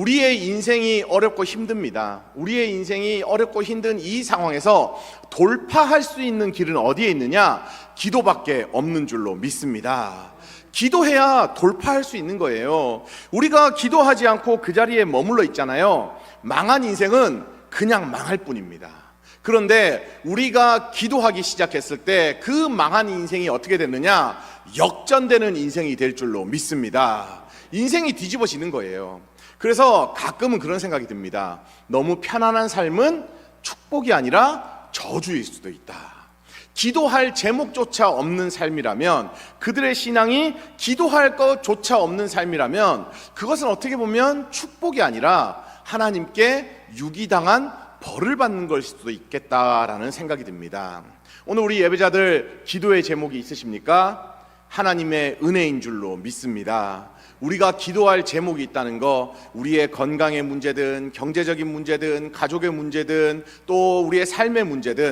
우리의 인생이 어렵고 힘듭니다. 우리의 인생이 어렵고 힘든 이 상황에서 돌파할 수 있는 길은 어디에 있느냐? 기도밖에 없는 줄로 믿습니다. 기도해야 돌파할 수 있는 거예요. 우리가 기도하지 않고 그 자리에 머물러 있잖아요. 망한 인생은 그냥 망할 뿐입니다. 그런데 우리가 기도하기 시작했을 때 그 망한 인생이 어떻게 됐느냐? 역전되는 인생이 될 줄로 믿습니다. 인생이 뒤집어지는 거예요. 그래서 가끔은 그런 생각이 듭니다. 너무 편안한 삶은 축복이 아니라 저주일 수도 있다. 기도할 제목조차 없는 삶이라면 그들의 신앙이 기도할 것조차 없는 삶이라면 그것은 어떻게 보면 축복이 아니라 하나님께 유기당한 벌을 받는 걸 수도 있겠다라는 생각이 듭니다. 오늘 우리 예배자들 기도의 제목이 있으십니까? 하나님의 은혜인 줄로 믿습니다. 우리가 기도할 제목이 있다는 거, 우리의 건강의 문제든, 경제적인 문제든, 가족의 문제든, 또 우리의 삶의 문제든,